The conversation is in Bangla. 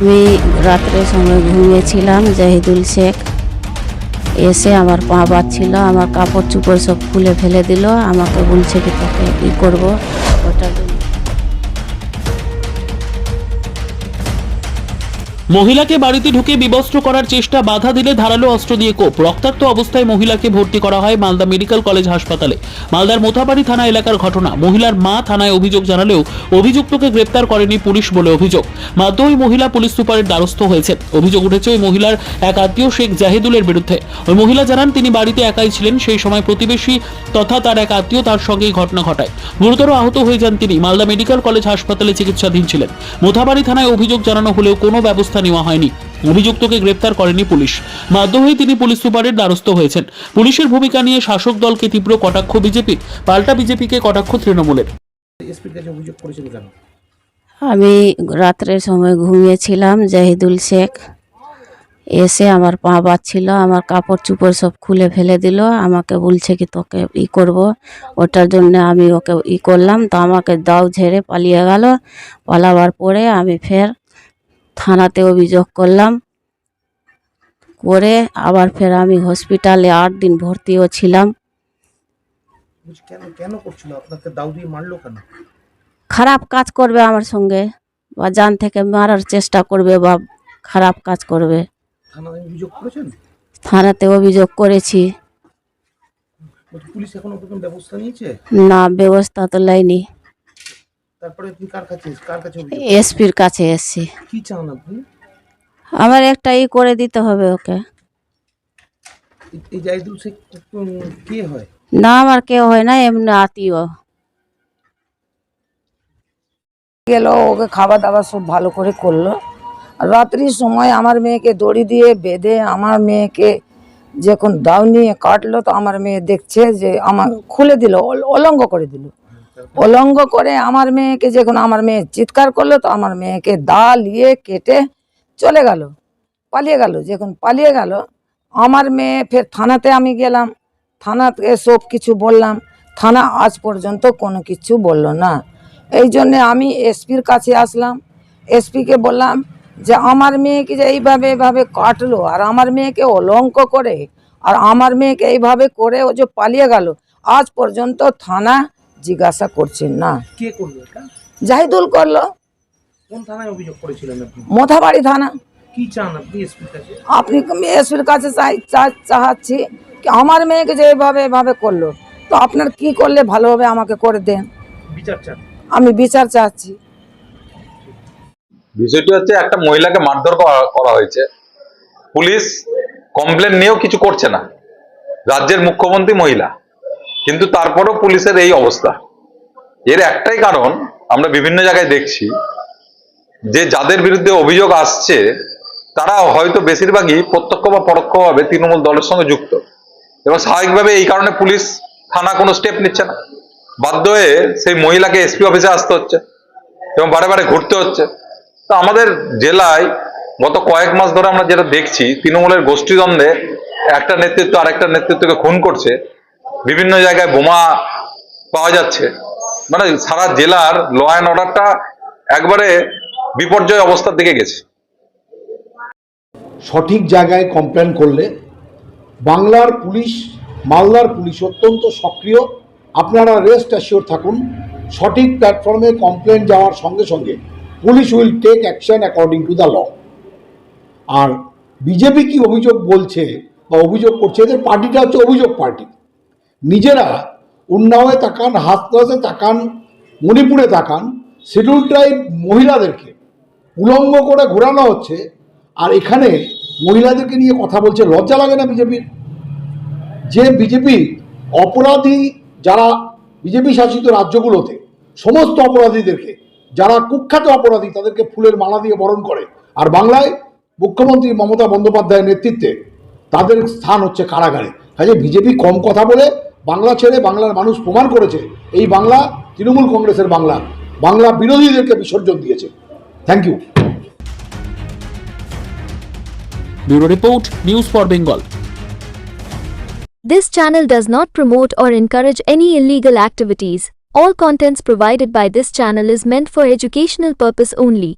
আমি রাত্রে সময় ঘুমিয়েছিলাম, জাহিদুল শেখ। এসে আমার পা বাঁধছিল, আমার কাপড় চুপড় সব খুলে ফেলে দিল, আমাকে বলছে কি তোকে ই করব? ওটার মহিলাকে বাড়িতে ঢুকে বিবস্ত্র করার চেষ্টা, বাধা দিলে ধারালো অস্ত্র দিয়ে কোপ। রক্তাক্ত অবস্থায় মহিলাকে ভর্তি করা হয় মালদা মেডিকেল কলেজ হাসপাতালে। মালদার মোথাবাড়ি থানা এলাকার ঘটনা। মহিলার মা থানায় অভিযোগ জানালেও অভিযুক্তকে গ্রেপ্তার করেনি পুলিশ বলে অভিযোগ। মাধ্য ওই মহিলা পুলিশ সুপারের দ্বারস্থ হয়েছে অভিযোগ উঠেছে ওই মহিলার এক আত্মীয় শেখ জাহিদুলের বিরুদ্ধে। ওই মহিলা জানান, তিনি বাড়িতে একাই ছিলেন। সেই সময় প্রতিবেশী তথা তার এক আত্মীয় তার সঙ্গে এই ঘটনা ঘটায়। গুরুতর আহত হয়ে যান তিনি। মালদা মেডিকেল কলেজ হাসপাতালে চিকিৎসাধীন ছিলেন। মোথাবাড়ি থানায় অভিযোগ জানানো হলেও কোনো ব্যবস্থা নেওয়া হয়নি। অভিযুক্তকে গ্রেপ্তার করেনি পুলিশ। বাধ্য হয়ে তিনি পুলিশ সুপারের দ্বারস্থ হয়েছেন। পুলিশের ভূমিকা নিয়ে শাসক দলকে তীব্র কটাক্ষ বিজেপির পাল্টা বিজেপিকে কটাক্ষ তৃণমূলের। আমি রাত্রের সময় ঘুমিয়েছিলাম জাহিদুল শেখ। এসে আমার পা বাঁধছিল আমার কাপড় চুপড় সব খুলে ফেলে দিল আমাকে বলছে কি তোকে ই করব। ওটার জন্য আমি ওকে ই করলাম তো আমাকে দাও ঝেড়ে পালিয়ে গেল। পালাবার পরে আমি ফের থানাতে অভিযোগ করলাম। করে আবার ফের আমি হসপিটালে আট দিন ভর্তিও ছিলাম। খারাপ কাজ করবে আমার সঙ্গে বা জান থেকে মারার চেষ্টা করবে বা খারাপ কাজ করবে। থানাতে অভিযোগ করেছি। পুলিশ এখনও ব্যবস্থা নিয়েছে? না ব্যবস্থা তো লাইনি তারপরে আপনি কার কাছে কার কাছে এসপির কাছে এসছি। কি চান আপনি? আমার একটা ই করে দিতে হবে ওকে। এই- জাহিদুল শেখ কে হয়? না আমার কেউ হয় না এমনি আত্মীয়। গেল ওকে খাবার দাবার সব ভালো করে করল। রাত্রির সময় আমার মেয়েকে দড়ি দিয়ে বেঁধে আমার মেয়েকে যখন দাও নিয়ে কাটলো তো আমার মেয়ে দেখছে যে আমার খুলে দিল অলঙ্গ করে দিল। অলঙ্গ করে আমার মেয়েকে যখন আমার মেয়ে চিৎকার করল, তো আমার মেয়েকে দা নিয়ে কেটে চলে গেল, পালিয়ে গেল। যখন পালিয়ে গেল, আমার মেয়ে ফের থানাতে আমি গেলাম। থানাতে সব কিছু বললাম। থানা আজ পর্যন্ত কোনো কিছু বলল না। এই জন্যে আমি এসপির কাছে আসলাম। এসপিকে বললাম যে, আমার মেয়েকে যে এইভাবে এইভাবে কাটলো, আর আমার মেয়েকে অলঙ্ক করে, আর আমার মেয়েকে এইভাবে করে ও যে পালিয়ে গেল, আজ পর্যন্ত থানা জিজ্ঞাসা করছেন না। কে করল এটা? জাহিদুল করল। কোন থানায় অভিযোগ করেছিলেন আপনি? মোথাবাড়ি থানা। কি চান আপনি এসপির কাছে? আপনি এসপির কাছে চাই- চা- কি আমার মেয়েকে যে এইভাবে এভাবে করল তো আপনার কি করলে ভালো হবে আমাকে করে দেন? বিচার চান? আমি বিচার চাচ্ছি। বিষয়টি হচ্ছে একটা মহিলাকে মারধর করা- করা হয়েছে। পুলিশ কমপ্লেন নিয়েও কিছু করছে না। রাজ্যের মুখ্যমন্ত্রী মহিলা। কিন্তু তারপরেও পুলিশের এই অবস্থা। এর একটাই কারণ, আমরা বিভিন্ন জায়গায় দেখছি যে যাদের বিরুদ্ধে অভিযোগ আসছে, তারা হয়তো বেশিরভাগই প্রত্যক্ষ বা পরোক্ষভাবে তৃণমূল দলের সঙ্গে যুক্ত। এবং স্বাভাবিকভাবে এই কারণে পুলিশ থানা কোনো স্টেপ নিচ্ছে না। বাধ্য হয়ে সেই মহিলাকে এসপি অফিসে আসতে হচ্ছে এবং বারে বারে ঘুরতে হচ্ছে। তো আমাদের জেলায় গত কয়েক মাস ধরে আমরা যেটা দেখছি, তৃণমূলের গোষ্ঠীদ্বন্দ্বে একটা নেতৃত্ব আরেকটা নেতৃত্বকে খুন করছে। বিভিন্ন জায়গায় বোমা পাওয়া যাচ্ছে। মানে সারা জেলার ল অ্যান্ড অর্ডারটা একবারে বিপর্যয় অবস্থার দিকে গেছে। সঠিক জায়গায় কমপ্লেন করলে বাংলার পুলিশ, মালদার পুলিশ অত্যন্ত সক্রিয়। আপনারা রেস্ট অ্যাসিওর থাকুন, সঠিক প্ল্যাটফর্মে কমপ্লেন যাওয়ার সঙ্গে সঙ্গে police will take action according to the law R BJP কি অভিযোগ বলছে বা অভিযোগ করছে? এদের পার্টিটা হচ্ছে অভিযোগ পার্টি। নিজেরা উন্নাওয়ে তাকান হাতরাসে তাকান, মণিপুরে তাকান, শিডিউল ট্রাইব মহিলাদেরকে উলঙ্গ করে ঘোরানো হচ্ছে আর এখানে মহিলাদেরকে নিয়ে কথা বলছে। লজ্জা লাগে না বিজেপির? যে বিজেপি অপরাধী যারা বিজেপি শাসিত রাজ্যগুলোতে, সমস্ত অপরাধীদেরকে, যারা কুখ্যাত অপরাধী, তাদেরকে ফুলের মালা দিয়ে বরণ করে। আর বাংলায় মুখ্যমন্ত্রী মমতা বন্দ্যোপাধ্যায়ের নেতৃত্বে তাদের স্থান হচ্ছে কারাগারে। কাজে বিজেপি কম কথা বলে বাংলা ছেড়ে বাংলার মানুষ প্রমাণ করেছে এই বাংলা তৃণমূল কংগ্রেসের বাংলা বাংলা বিরোধীদেরকে বিসর্জন দিয়েছে thank you bureau report news for Bengal This channel does not promote or encourage any illegal activities. All contents provided by this channel is meant for educational purpose only.